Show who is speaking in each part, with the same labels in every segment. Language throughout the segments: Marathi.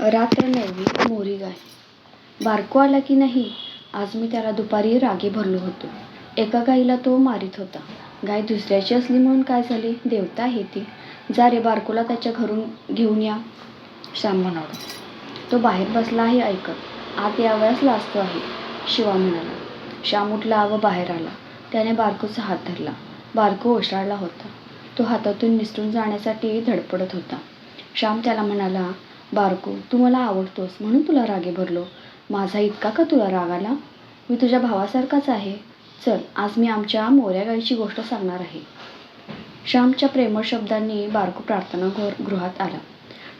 Speaker 1: रात्र नववी मोरी गाय. बारको आला की नाही आज मी त्याला दुपारी रागे भरलो होतो. एका गाईला तो मारीत होता. गाय दुसऱ्याची असली म्हणून काय झाले? देवता आहे ती. जा रे बारकोला त्याच्या घरून घेऊन या श्याम म्हणाला. तो बाहेर बसला आहे ऐकत. आत यावयास लाजतो आहे शिवा म्हणाला. श्याम उठला व बाहेर आला. त्याने बारकोचा हात धरला. बारको ओशाळला होता. तो हातातून निसटून जाण्यासाठी धडपडत होता. श्याम त्याला म्हणाला बारको तू मला आवडतोस म्हणून तुला रागे भरलो. माझा इतका का तुला राग आला? मी तुझ्या भावासारखाच आहे. चल आज मी आमच्या मोऱ्या गाईची गोष्ट सांगणार आहे. श्यामच्या प्रेमळ शब्दांनी बारको प्रार्थना गृह गृहात आला.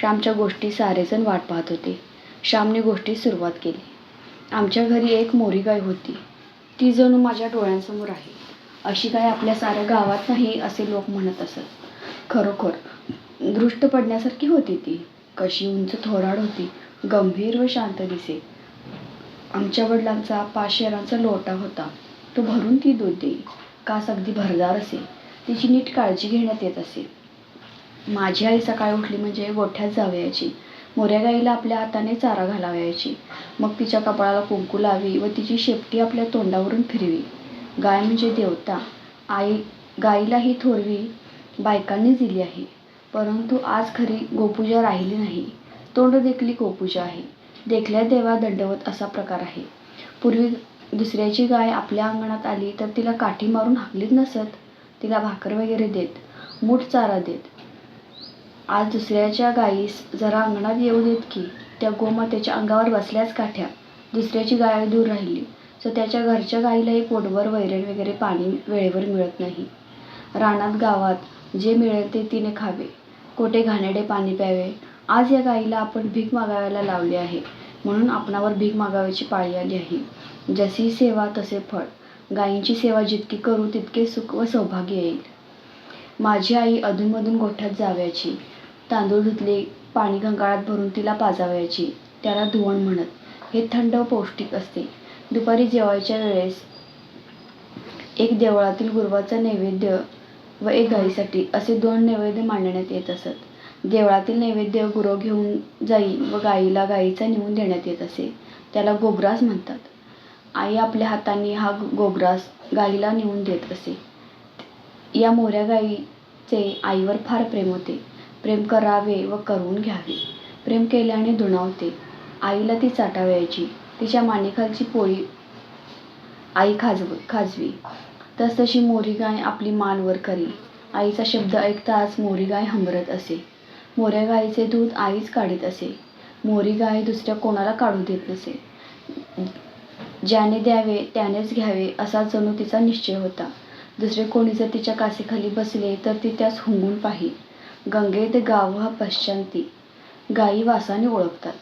Speaker 1: श्यामच्या गोष्टी सारेजण वाट पाहत होते. श्यामने गोष्टी सुरुवात केली. आमच्या घरी एक मोरी गाय होती. ती जणू माझ्या डोळ्यांसमोर आहे. अशी गाय आपल्या साऱ्या गावात नाही असे लोक म्हणत असत. खरोखर दृष्ट पडण्यासारखी होती ती. कशी उंच थोराड होती गंभीर व शांत दिसे. आमच्या वडिलांचा पाचशेरांचा लोटा होता. तो भरून ती दूध देई. कास अगदी भरदार असे. तिची नीट काळजी घेण्यात येत असे. माझी आई सकाळी उठली म्हणजे गोठ्यात जावयाची. मोऱ्या गाईला आपल्या हाताने चारा घालावयाची. मग तिच्या कपाळाला कुंकू लावी व तिची शेपटी आपल्या तोंडावरून फिरवी. गाय म्हणजे देवता. आई गाईला ही थोरवी बायकांनीच दिली आहे. परंतु आज खरी गोपूजा राहिली नाही. तोंड देखली गोपूजा आहे. देखल्या देवा दंडवत असा प्रकार आहे. पूर्वी दुसऱ्याची गाय आपल्या अंगणात आली तर तिला काठी मारून हाकलीत नसत. तिला भाकर वगैरे देत मूठ चारा देत. आज दुसऱ्याच्या गायीस जरा अंगणात येऊ देत की त्या गोमातेच्या अंगावर बसल्याच काठ्या दुसऱ्याची गाय दूर राहिली सो त्याच्या घरच्या गाईलाही पोटभर वैरण वगैरे पाणी वेळेवर मिळत नाही. रानात गावात जे मिळेल ते तिने खावे. कोठे घाणेरडे पाणी प्यावे? आज या गाईला आपण भीक मागायला लावले आहे. म्हणून आपणावर भीक मागावयाची पाळी आली आहे. जशी सेवा तसे फळ. गायींची सेवा जितकी करू तितके सुख व सौभाग्य येईल. माझी आई अधूनमधून गोठ्यात जावयाची. तांदूळ धुतले पाणी गंगाळात भरून तिला पाजावयाची. त्याला धुवण म्हणत. हे थंड व पौष्टिक असते. दुपारी जेवायच्या वेळेस एक देवळातील गुरुवाचा नैवेद्य व एक गाईसाठी असे दोन नैवेद्य मांडण्यात येत असत. देवळातील नैवेद्य गुरव घेऊन जाई व गाईला गाईचा नेऊन देण्यात येत असे. त्याला गोग्रास म्हणतात. आई आपल्या हाताने हा गोग्रास गाईला नेऊन देत असे. या मोऱ्या गाईचे आईवर फार प्रेम होते. प्रेम करावे व करून घ्यावे. प्रेम केल्याने दुणावते. आईला ती चाटावयाची. तिच्या मानेखालची पोळी आई खाजव खाजवी. तसतशी मोरी गाय आपली मान वर करी आईचा शब्द ऐकताच मोरी गाय हंबरत असे. मोऱ्या गायीचे दूध आईच काढीत असे. मोरी गाय दुसऱ्या कोणाला काढू देत नसे. ज्याने द्यावे त्यानेच घ्यावे असा जणू तिचा निश्चय होता. दुसरे कोणी जर तिच्या कासेखाली बसले तर ती त्यास हुंगून पाही गंगेत गाव हा पश्चांती. गायी वासाने ओळखतात.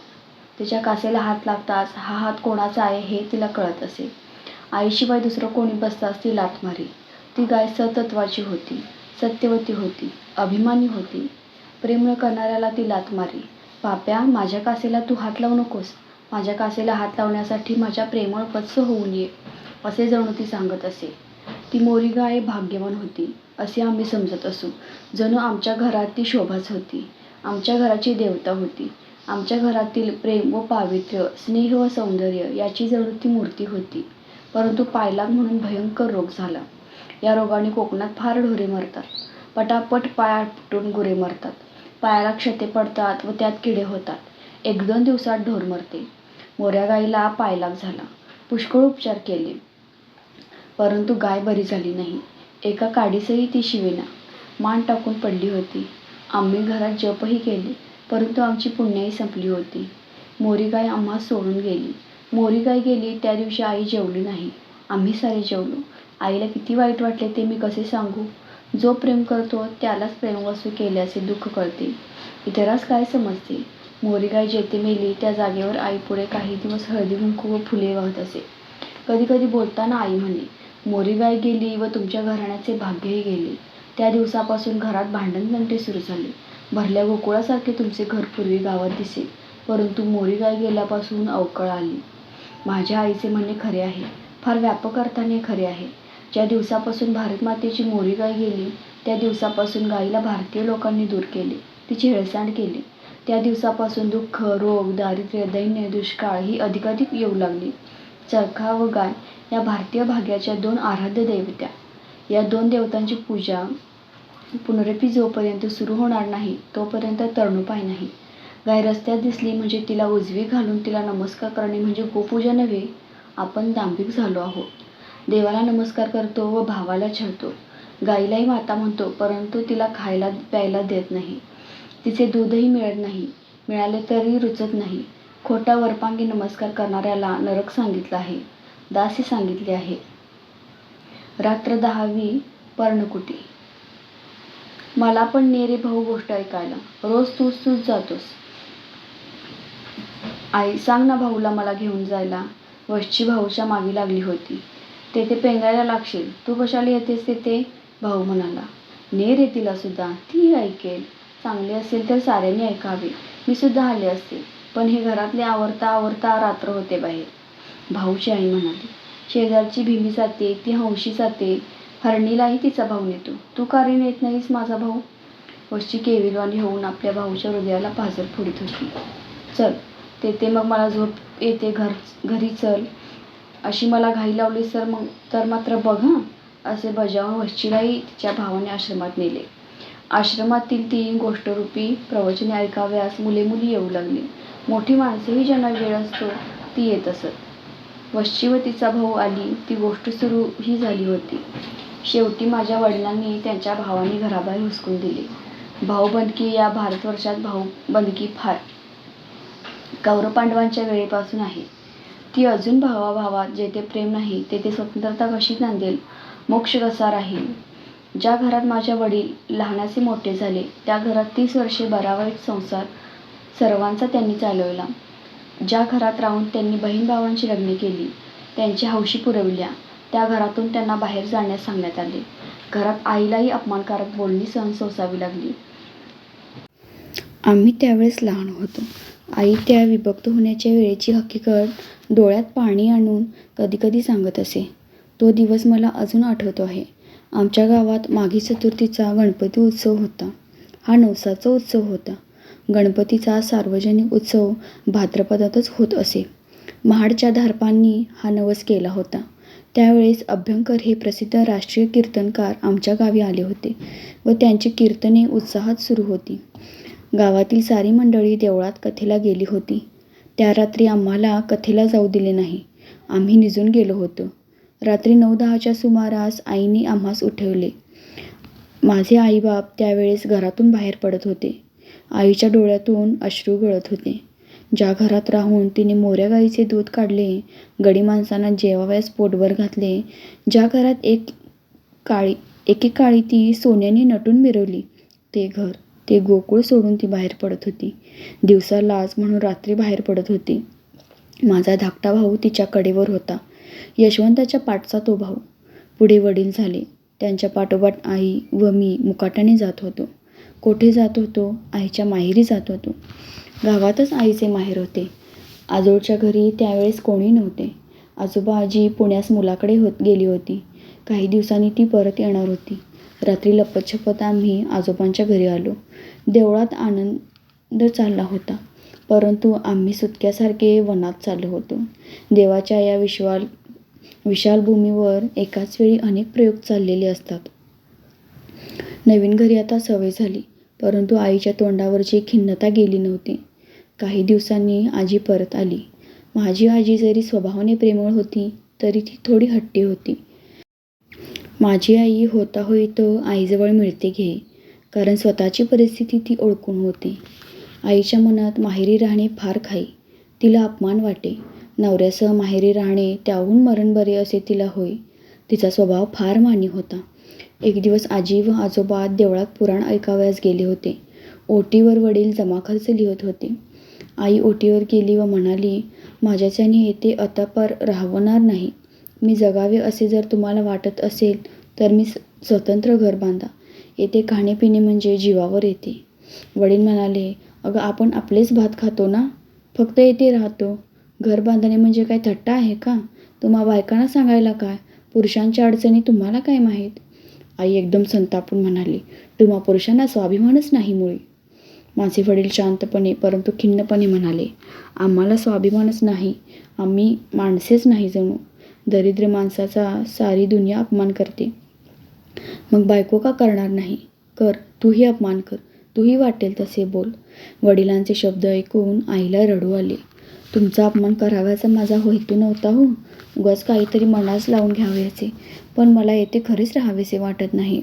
Speaker 1: तिच्या कासेला हात लागताच हा हात कोणाचा आहे हे तिला कळत असे. आईशिवाय दुसरं कोणी बसताच ती लाथ मारी ती गाय सतत्वाची होती सत्यवती होती अभिमानी होती. प्रेमळ करणाऱ्याला ती लाथ मारी पाप्या माझ्या कासेला तू हात लावू नकोस. माझ्या कासेला हात लावण्यासाठी माझ्या प्रेमळ पत्स होऊन ये असे जणू ती सांगत असे. ती मोरी गाय भाग्यवान होती असे आम्ही समजत असू. जणू आमच्या घरात ती शोभाच होती. आमच्या घराची देवता होती. आमच्या घरातील प्रेम व पावित्र्य स्नेह व सौंदर्य याची जणू ती मूर्ती होती. परंतु पायलाग म्हणून भयंकर रोग झाला. या रोगाने कोकणात फार ढोरे मरतात. पटापट पाय आपटून गुरे मरतात. पायाला क्षते पडतात व त्यात किडे होतात. एक दोन दिवसात ढोर मरते. मोऱ्या गाईला पायलाग झाला. पुष्कळ उपचार केले. परंतु गाय बरी झाली नाही. एका काडीसही ती शिवेना. मान टाकून पडली होती. आम्ही घरात जपही केले परंतु आमची पुण्याही संपली होती. मोरी गाय आम्हा सोडून गेली. मोरीगाई गेली त्या दिवशी आई जेवली नाही. आम्ही सारे जेवलो. आईला किती वाईट वाटले ते मी कसे सांगू? जो प्रेम करतो त्यालाच प्रेमवस्तू केल्याचे दुःख कळते इतरास काय समजते? मोरीगाई जेथे मेली त्या जागेवर आई पुढे काही दिवस हळदी कुंकू व फुले वाहत असे. कधी कधी बोलताना आई म्हणे मोरीगाई गेली व तुमच्या घराण्याचे भाग्यही गेले. त्या दिवसापासून घरात भांडणतंटे सुरू झाले. भरल्या गोकुळासारखे तुमचे घर पूर्वी गावात दिसे. परंतु मोरीगाई गेल्यापासून अवकळ आली. माझ्या आईचे म्हणणे खरे आहे. फार व्यापक अर्थाने खरे आहे. ज्या दिवसापासून भारतमातेची मोरी गाय गेली त्या दिवसापासून गाईला भारतीय लोकांनी दूर केले तिची हेळसांड केली. त्या दिवसापासून दुःख रोग दारिद्र्य दैन्य दुष्काळ ही अधिकाधिक येऊ लागली. चरखा व गाय या भारतीय भाग्याच्या दोन आराध्य दैवत्या या दोन देवतांची पूजा पुनरपी जोपर्यंत सुरू होणार नाही तोपर्यंत तरणुपाय नाही. गाय रस्त्यात दिसली म्हणजे तिला उजवी घालून तिला नमस्कार करणे म्हणजे गोपूजा नव्हे आपण दांभिक झालो आहोत. देवाला नमस्कार करतो व भावाला छळतो. गाईलाही माता म्हणतो परंतु तिला खायला प्यायला देत नाही. तिचे दूधही मिळत नाही. मिळाले तरी रुचत नाही. खोटा वरपांगी नमस्कार करणाऱ्याला नरक सांगितलं आहे. दासी सांगितले आहे. रात्र दहावी पर्णकुटी. मला पण नेरे भाऊ गोष्ट ऐकायला. रोज तूच तूच जातोस. आई सांग ना भाऊला मला घेऊन जायला. वशची भाऊच्या मागे लागली होती. तेथे पेंगायला लागशील. तू कशाला येतेस तेथे? भाऊ म्हणाला. नेर रे सुद्धा ती ऐकेल. चांगले असेल तर साऱ्यांनी ऐकावे. मी सुद्धा आले असते. पण हे घरातले आवरता आवरता रात्र होते बाहेर. भाऊची आई म्हणाली. शेजारची भीमी जाते ती हंशी जाते. हरणीलाही तिचा भाऊ नेतो तू कारण येत नेत नाहीस माझा भाऊ? वशची केविलवाणी होऊन आपल्या भाऊच्या हृदयाला पाझर फोडीत होती. चल. तेथे मग मला झोप येते घर घरी चल. अशी मला घाई लावली तर मग तर मात्र बघ हं. असे बजावून वशिलाही तिच्या भावाने आश्रमात नेले. आश्रमातील ती गोष्टरूपी प्रवचने ऐकाव्यास मुले मुली येऊ लागली. मोठी माणसेही ज्यांना वेळ असतो ती येत असत. वश्ची व तिचा भाऊ आली ती गोष्ट सुरू ही झाली होती. शेवटी माझ्या वडिलांनी त्यांच्या भावाने घराबाहेर हुसकून दिले. भाऊबंदकी या भारतवर्षात भाऊबंदकी फार कौरव पांडवांच्या वेळेपासून आहे. ती अजून भावाभावात जेथे प्रेम नाही तेथे स्वतंत्रता कशी नांदेल? मोक्ष कसा राहील? ज्या घरात माझ्या वडील लहानाचे मोठे झाले त्या घरात तीस वर्षे बरावाईट संसार सर्वांचा त्यांनी चालवला. ज्या घरात राहून त्यांनी बहीण भावांची लग्ने केली त्यांची हौशी पुरविल्या त्या घरातून त्यांना बाहेर जाण्यास सांगण्यात आले. घरात आईलाही अपमानकारक बोलणी सहन सोसावी लागली. आम्ही त्यावेळेस लहान होतो. आई त्या विभक्त होण्याच्या वेळेची हकीकत डोळ्यात पाणी आणून कधीकधी सांगत असे. तो दिवस मला अजून आठवतो आहे. आमच्या गावात माघी चतुर्थीचा गणपती उत्सव होता. हा नवसाचा उत्सव होता. गणपतीचा सार्वजनिक उत्सव भाद्रपदातच होत असे. महाडच्या धारपांनी हा नवस केला होता. त्यावेळेस अभ्यंकर हे प्रसिद्ध राष्ट्रीय कीर्तनकार आमच्या गावी आले होते व त्यांची कीर्तने उत्साहात सुरू होती. गावातील सारी मंडळी देवळात कथेला गेली होती. त्या रात्री आम्हाला कथेला जाऊ दिले नाही. आम्ही निजून गेलो होतो. रात्री नऊ दहाच्या सुमारास आईने आम्हास उठवले. माझे आईबाप त्यावेळेस घरातून बाहेर पडत होते. आईच्या डोळ्यातून अश्रू गळत होते. ज्या घरात राहून तिने मोऱ्या गाईचे दूध काढले गडी माणसांना जेवावयास पोटभर घातले ज्या घरात एक काळी एकेकाळी ती सोन्याने नटून मिरवली ते घर ते गोकुळ सोडून ती बाहेर पडत होती. दिवसा लाज म्हणून रात्री बाहेर पडत होती. माझा धाकटा भाऊ तिच्या कडेवर होता. यशवंताच्या पाठचा तो भाऊ. पुढे वडील झाले. त्यांच्या पाठोपाठ आई व मी मुकाट्याने जात होतो. कोठे जात होतो? आईच्या माहेरी जात होतो. गावातच आईचे माहेर होते. आजोळच्या घरी त्यावेळेस कोणी नव्हते. आजोबा आजी पुण्यास मुलाकडे होत गेली होती. काही दिवसांनी ती परत येणार होती. रात्री लपतछपत आम्ही आजोबांच्या घरी आलो. देवळात आनंद चालला होता परंतु आम्ही सुटक्यासारखे वनात चाललो होतो. देवाच्या या विश्वाल विशाल भूमीवर एकाच वेळी अनेक प्रयोग चाललेले असतात. नवीन घरी आता सवय झाली परंतु आईच्या तोंडावरची खिन्नता गेली नव्हती. काही दिवसांनी आजी परत आली. माझी आजी जरी स्वभावाने प्रेमळ होती तरी ती थोडी हट्टी होती. माझी आई होता होई तो आईजवळ मिळते घे कारण स्वतःची परिस्थिती ती ओळखून होती. आईच्या मनात माहेरी राहणे फार खाई तिला अपमान वाटे. नवऱ्यासह माहेरी राहणे त्याहून मरण बरे असे तिला होय. तिचा स्वभाव फार मानी होता. एक दिवस आजी व आजोबा देवळात पुराण ऐकावयास गेले होते. ओटीवर वडील जमाखर्च लिहत होते. आई ओटीवर गेली व म्हणाली माझ्याच्याने येथे अतापार राहवणार नाही. मी जगावे असे जर तुम्हाला वाटत असेल तर मी स्वतंत्र घर बांधा. येथे खाणेपिणे म्हणजे जीवावर येते. वडील म्हणाले अगं आपण आपलेच भात खातो ना? फक्त येथे राहतो. घर बांधणे म्हणजे काय थट्टा आहे का? तुम्हा बायकांना सांगायला काय? पुरुषांच्या अडचणी तुम्हाला काय माहीत? आई एकदम संतापून म्हणाली तुम्हा पुरुषांना स्वाभिमानच नाही मुळी. माझे वडील शांतपणे परंतु खिन्नपणे म्हणाले आम्हाला स्वाभिमानच नाही. आम्ही माणसेच नाही जणू. दरिद्र माणसाचा सारी दुनिया अपमान करते. मग बायको का करणार नाही? कर तूही अपमान कर तूही वाटेल तसे बोल. वडिलांचे शब्द ऐकून आईला रडू आले. तुमचा अपमान करावयाचा माझा हेतू नव्हता हो. उगाच काहीतरी मनास लावून घ्यावयाचे पण मला येथे खरेच राहावेसे वाटत नाही.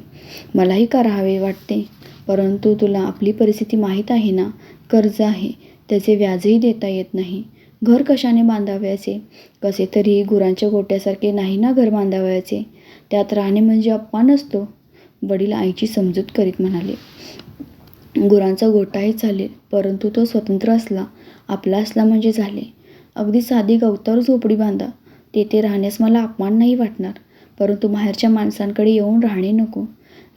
Speaker 1: मलाही का राहावे वाटते? परंतु तुला आपली परिस्थिती माहीत आहे ना? कर्ज आहे. त्याचे व्याजही देता येत नाही. घर कशाने बांधावयाचे? कसे तरी गुरांच्या गोट्यासारखे नाही ना घर बांधावयाचे? त्यात राहणे म्हणजे अपमान असतो? वडील आईची समजूत करीत म्हणाले. गुरांचा गोटाही चालेल परंतु तो स्वतंत्र असला आपला असला म्हणजे झाले. अगदी साधी गवतावर झोपडी बांधा. तेथे राहण्यास मला अपमान नाही वाटणार परंतु बाहेरच्या माणसांकडे येऊन राहणे नको.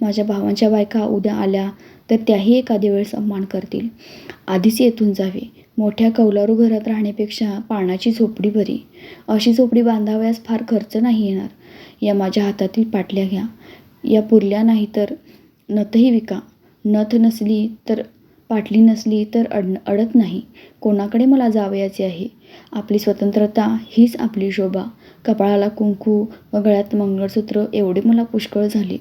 Speaker 1: माझ्या भावांच्या बायका उद्या आल्या तर त्याही एखाद्या वेळेस अपमान करतील. आधीच येथून जावे. मोठ्या कौलारू घरात राहण्यापेक्षा पानाची झोपडी बरी. अशी झोपडी बांधावयास फार खर्च नाही येणार. या माझ्या हातातील पाटल्या घ्या. या पुरल्या नाही तर नथही विका. नथ नसली तर पाटली नसली तर अड अडत नाही. कोणाकडे मला जावयाचे आहे? आपली स्वतंत्रता हीच आपली शोभा. कपाळाला कुंकू व गळ्यात मंगळसूत्र एवढे मला पुष्कळ झाले.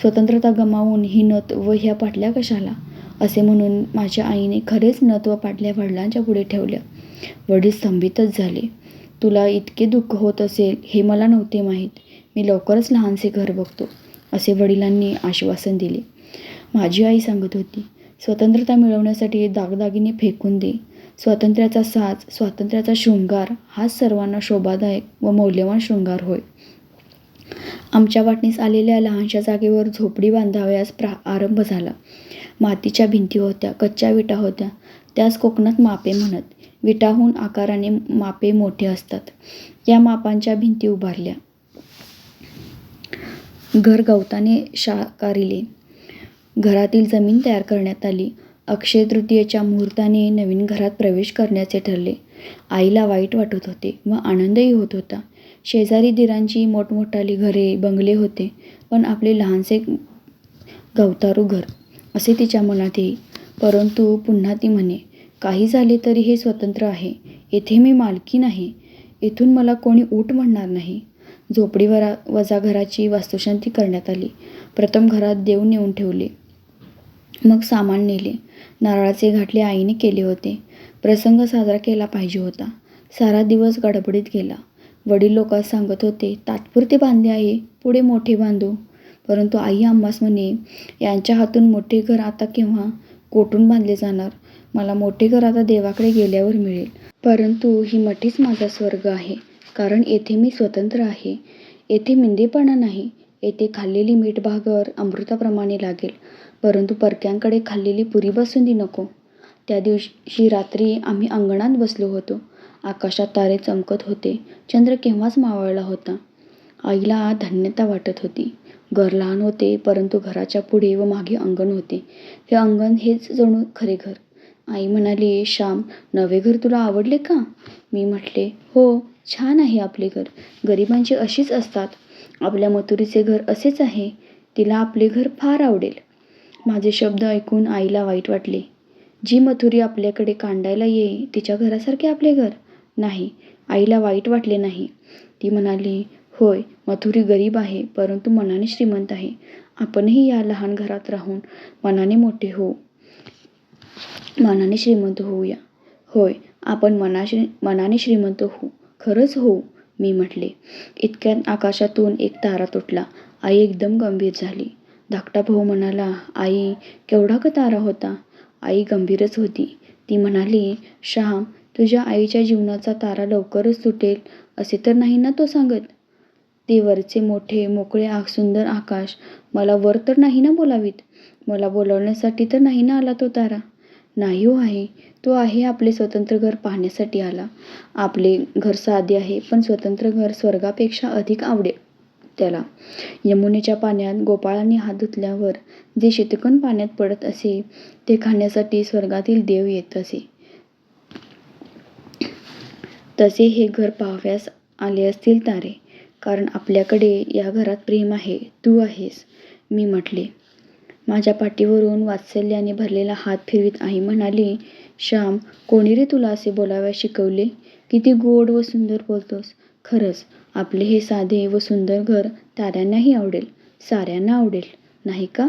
Speaker 1: स्वतंत्रता गमावून ही नथ व ह्या पाटल्या कशाला? असे म्हणून माझ्या आईने खरेच नथ व पाटल्या वडिलांच्या पुढे ठेवल्या. वडील स्तंभितच झाले. तुला इतके दुःख होत असेल हे मला नव्हते माहीत. मी लवकरच लहानसे घर बघतो असे वडिलांनी आश्वासन दिले. माझी आई सांगत होती स्वतंत्रता मिळवण्यासाठी दागदागिने फेकून दे. स्वातंत्र्याचा साज स्वातंत्र्याचा शृंगार हाच सर्वांना शोभादायक व मौल्यवान शृंगार होय. आमच्या वाटणीस आलेल्या लहानशा जागेवर झोपडी बांधावयास प्रा आरंभ झाला. मातीच्या भिंती होत्या कच्च्या विटा होत्या. त्यास कोकणात मापे म्हणत. विटाहून आकाराने मापे मोठे असतात. या मापांच्या भिंती उभारल्या. घर गवताने शाकारिले. घरातील जमीन तयार करण्यात आली. अक्षय तृतीयेच्या मुहूर्ताने नवीन घरात प्रवेश करण्याचे ठरले. आईला वाईट वाटत होते व आनंदही होत होता. शेजारी दिरांची मोठमोठाली घरे बंगले होते पण आपले लहानसे गवतारू घर असे तिच्या मनात येई. परंतु पुन्हा ती म्हणे काही झाले तरी हे स्वतंत्र आहे. येथे मी मालकी नाही. इथून मला कोणी ऊट म्हणणार नाही. झोपडीवरा वजा घराची वास्तुशांती करण्यात आली. प्रथम घरात देव नेऊन ठेवले. मग सामान नेले. नारळाचे घाटले आईने केले होते. प्रसंग साजरा केला पाहिजे होता. सारा दिवस गडबडीत गेला. वडील लोक सांगत होते तात्पुरते बांधले आहे पुढे मोठे बांधू. परंतु आई आम्हास म्हणे यांच्या हातून मोठे घर आता केव्हा? कोठून बांधले जाणार? मला मोठे घर आता देवाकडे गेल्यावर मिळेल. परंतु ही मठीच माझा स्वर्ग आहे कारण येथे मी स्वतंत्र आहे. येथे मिंदेपणा नाही येथे खाल्लेली मीठ भागर अमृताप्रमाणे लागेल. परंतु परक्यांकडे खाल्लेली पुरी बसुंदी नको. त्या दिवशी रात्री आम्ही अंगणात बसलो होतो. आकाशात तारे चमकत होते. चंद्र केव्हाच मावळला होता? आईला धन्यता वाटत होती. घर लहान होते परंतु घराच्या पुढे व मागे अंगण होते. हे अंगण हेच जणू खरे घर. आई म्हणाली श्याम नवे घर तुला आवडले का? मी म्हटले हो छान आहे आपले घर. गरिबांची अशीच असतात. आपल्या मथुरीचे घर असेच आहे. तिला आपले घर फार आवडेल. माझे शब्द ऐकून आईला वाईट वाटले. जी मथुरी आपल्याकडे कांडायला येई तिच्या घरासारखे आपले घर. नाही. आईला वाईट वाटले नाही. ती म्हणाली होय मथुरी गरीब आहे परंतु मनाने श्रीमंत आहे. आपणही या लहान घरात राहून मनाने मोठे होऊ. मनाने श्रीमंत होऊया. होय आपण मनाशी मनाने श्रीमंत होऊ. खरंच होऊ मी म्हटले. इतक्यात आकाशातून एक तारा तुटला. आई एकदम गंभीर झाली. धाकटा भाऊ म्हणाला आई केवढा का तारा होता? आई गंभीरच होती. ती म्हणाली श्याम तुझ्या आईच्या जीवनाचा तारा लवकरच तुटेल असे तर नाही ना तो सांगत? ते वरचे मोठे मोकळे आ सुंदर आकाश मला वर तर नाही ना बोलावीत? मला बोलावण्यासाठी तर नाही ना आला तो तारा? नाही हो आहे तो आहे आपले स्वतंत्र घर पाहण्यासाठी आला. आपले घर साधे आहे पण स्वतंत्र घर स्वर्गापेक्षा अधिक आवडे त्याला. यमुनेच्या पाण्यात गोपाळाने हात धुतल्यावर जे शीतकण पाण्यात पडत असे ते खाण्यासाठी स्वर्गातील देव येत असे. तसे हे घर पाहाव्यास आले असतील तारे कारण आपल्याकडे या घरात प्रेम आहे तू आहेस मी म्हटले माझ्या पाठीवरून वात्सल्याने भरलेला हात फिरवीत आई म्हणाली, श्याम, कोणी रे तुला असे बोलावयास शिकवले? किती गोड व सुंदर बोलतोस. खरंच आपले हे साधे व सुंदर घर ताऱ्यांनाही आवडेल, साऱ्यांना आवडेल, नाही का?